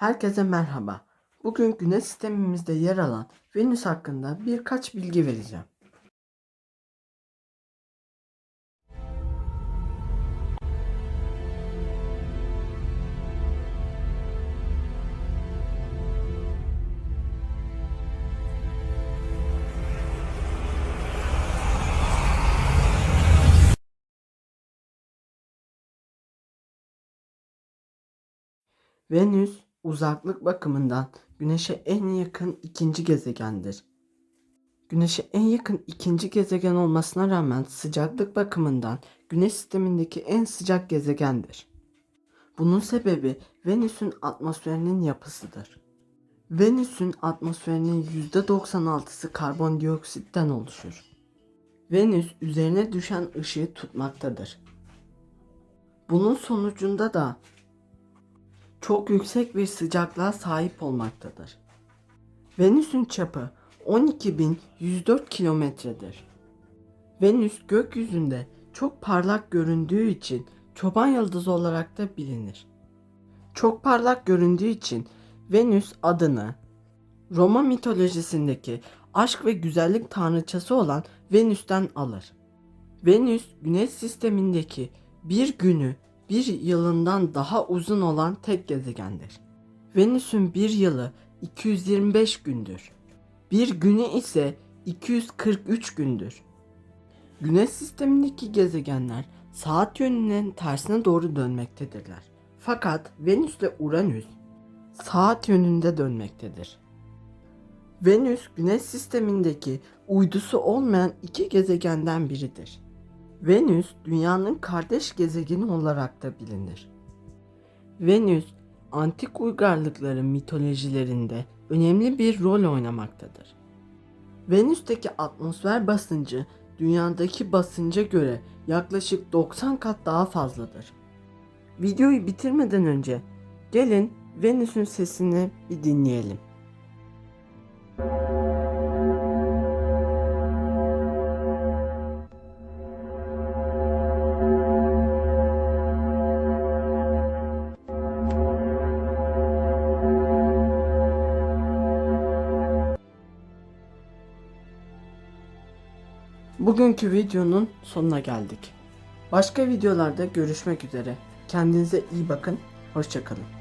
Herkese merhaba. Bugün Güneş sistemimizde yer alan Venüs hakkında birkaç bilgi vereceğim. Venüs uzaklık bakımından Güneş'e en yakın ikinci gezegendir. Güneş'e en yakın ikinci gezegen olmasına rağmen sıcaklık bakımından Güneş sistemindeki en sıcak gezegendir. Bunun sebebi Venüs'ün atmosferinin yapısıdır. Venüs'ün atmosferinin %96'sı karbondioksitten oluşur. Venüs üzerine düşen ışığı tutmaktadır. Bunun sonucunda da çok yüksek bir sıcaklığa sahip olmaktadır. Venüs'ün çapı 12.104 kilometredir. Venüs gökyüzünde çok parlak göründüğü için çoban yıldızı olarak da bilinir. Çok parlak göründüğü için Venüs adını Roma mitolojisindeki aşk ve güzellik tanrıçası olan Venüs'ten alır. Venüs güneş sistemindeki bir günü bir yılından daha uzun olan tek gezegendir. Venüs'ün bir yılı 225 gündür. Bir günü ise 243 gündür. Güneş sistemindeki gezegenler saat yönünün tersine doğru dönmektedirler. Fakat Venüs ile Uranüs saat yönünde dönmektedir. Venüs güneş sistemindeki uydusu olmayan iki gezegenden biridir. Venüs dünyanın kardeş gezegeni olarak da bilinir. Venüs antik uygarlıkların mitolojilerinde önemli bir rol oynamaktadır. Venüs'teki atmosfer basıncı dünyadaki basınca göre yaklaşık 90 kat daha fazladır. Videoyu bitirmeden önce gelin Venüs'ün sesini bir dinleyelim. Bugünkü videonun sonuna geldik. Başka videolarda görüşmek üzere. Kendinize iyi bakın. Hoşçakalın.